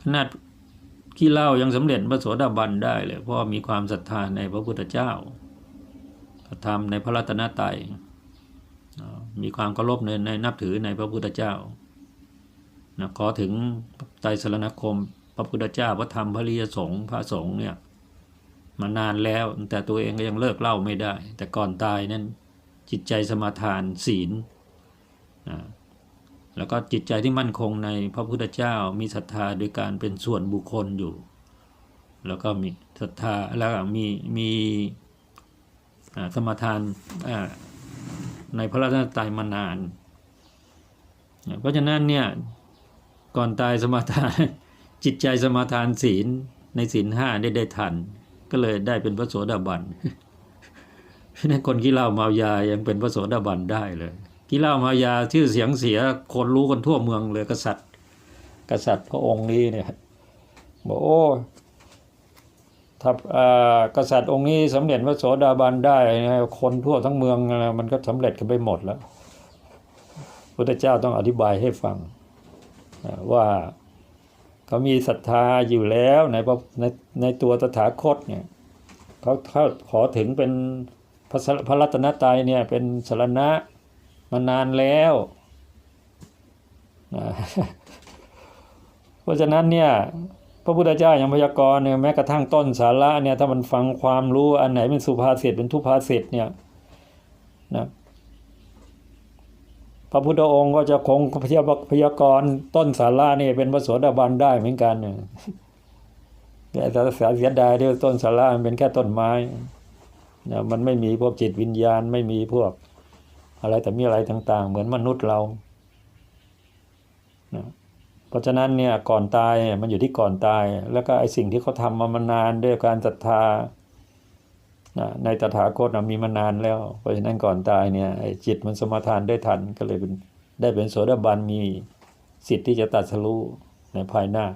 ขนาดขี้เล้ายังสำเร็จพระโสดาบันได้เลยเพราะมีความศรัทธาในพระพุทธเจ้าพระธรรมในพระรัตนตรัยมีความเคารพในในนับถือในพระพุทธเจ้านะขอถึงไตรสรณคม พระพุทธเจ้าพระธรรมพระริยสงฆ์พระสงฆ์เนี่ยมานานแล้วแต่ตัวเองก็ยังเลิกเล้าไม่ได้ แต่ก่อนตายนั้นจิตใจสมาทานศีล แล้วก็จิตใจที่มั่นคงในพระพุทธเจ้ามีศรัทธาโดยการเป็นส่วนบุคคลอยู่ แล้วก็มีศรัทธาแล้วมีมีสมทานในพระรัตนตรัยมานาน เพราะฉะนั้นเนี่ยก่อนตายสมาทานจิตใจสมาทานศีลในศีลห้าได้ได้ทัน ก็เลยได้เป็นพระโสดาบันนั้นคนกินเหล้าเมายายังเป็นพระโสดาบันได้เลย กิเลามายาชื่อเสียงเสียคนรู้กันทั่วเมืองเลยกษัตริย์ กษัตริย์พระองค์นี้เนี่ยบอกโอ้ถ้าอ่ากษัตริย์องค์นี้สำเร็จพระโสดาบันได้คนทั่วทั้งเมืองมันก็สำเร็จกันไปหมดแล้วพุทธเจ้าต้องอธิบายให้ฟังว่าเขามีศรัทธาอยู่แล้วในพระในในตัวตถาคตเนี่ยเขาเขาขอถึงเป็นพระพระรัตนตรัยเนี่ยเป็นสรณะ มานานแล้วนะเพราะฉะนั้นเนี่ยพระพุทธเจ้าอย่างพยากรณ์เนี่ยแม้กระทั่งต้นสาระเนี่ยถ้ามันฟังความรู้อันไหนเป็นสุภาษิตเป็นทุพภาษิตเนี่ยนะพระพุทธองค์ก็จะคงพยาพยากรณ์ต้นสาระนี่เป็นพระโสดาบันได้เหมือนกันเนี่ยแต่เสียดายที่ต้นสาระมันเป็นแค่ต้นไม้นะมันไม่มีพวกจิตวิญญาณไม่มีพวก อะไรแต่มีอะไรต่าง ๆ เหมือนมนุษย์เรานะเพราะฉะนั้นเนี่ยก่อนตายมันอยู่ที่ก่อนตาย แล้วก็ไอสิ่งที่เขาทำมามานานด้วยการศรัทธานะในตถาคตนะมีมานานแล้ว เพราะฉะนั้นก่อนตายเนี่ยจิตมันสมาทานได้ทันก็เลยเป็นได้เป็นโสดาบันมีสิทธิ์ที่จะตัดสรู้ในภายหน้า